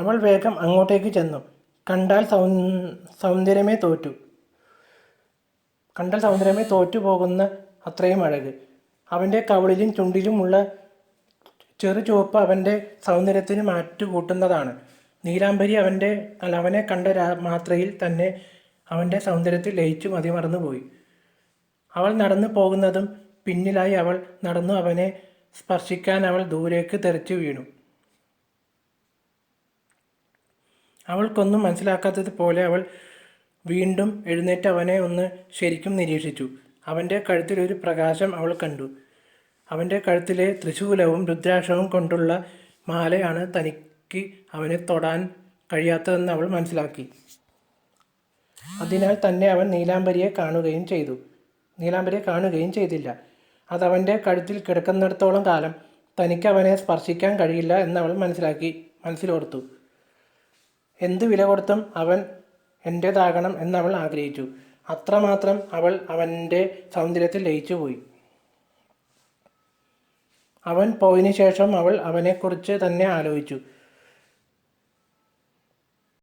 അവൾ വേഗം അങ്ങോട്ടേക്ക് ചെന്നു. കണ്ടാൽ സൗ സൗന്ദര്യമേ തോറ്റു. കണ്ടാൽ സൗന്ദര്യമേ തോറ്റു പോകുന്ന അത്രയും അഴക്. അവന്റെ കവളിലും ചുണ്ടിലുമുള്ള ചെറു ചുവപ്പ് അവന്റെ സൗന്ദര്യത്തിന് മാറ്റുകൂട്ടുന്നതാണ്. നീലാംബരി അവന്റെ അല്ല അവനെ കണ്ട മാത്രയിൽ തന്നെ അവന്റെ സൗന്ദര്യത്തിൽ ലയിച്ചു മതിമറന്നുപോയി. അവൾ നടന്നു പോകുന്നതും പിന്നിലായി അവൾ നടന്നു അവനെ സ്പർശിക്കാൻ അവൾ ദൂരേക്ക് തെറിച്ചു വീണു. അവൾക്കൊന്നും മനസ്സിലാക്കാത്തതുപോലെ അവൾ വീണ്ടും എഴുന്നേറ്റ് അവനെ ഒന്ന് ശരിക്കും നിരീക്ഷിച്ചു. അവന്റെ കഴുത്തിലൊരു പ്രകാശം അവൾ കണ്ടു. അവന്റെ കഴുത്തിലെ തൃശൂലവും രുദ്രാക്ഷവും കൊണ്ടുള്ള മാലയാണ് തനിക്ക് അവനെ തൊടാൻ കഴിയാത്തതെന്ന് അവൾ മനസ്സിലാക്കി. അതിനാൽ തന്നെ അവൻ നീലാംബരിയെ കാണുകയും ചെയ്തു. നീലാംബരിയെ കാണുകയും ചെയ്തില്ല. അതവന്റെ കഴുത്തിൽ കിടക്കുന്നിടത്തോളം കാലം തനിക്ക് അവനെ സ്പർശിക്കാൻ കഴിയില്ല എന്നവൾ മനസ്സിലാക്കി മനസ്സിലോർത്തു. എന്ത് വില കൊടുത്തും അവൻ എന്റേതാകണം എന്നവൾ ആഗ്രഹിച്ചു. അത്രമാത്രം അവൾ അവന്റെ സൗന്ദര്യത്തിൽ ലയിച്ചു പോയി അവൻ പോയതിനു ശേഷം അവൾ അവനെക്കുറിച്ച് തന്നെ ആലോചിച്ചു.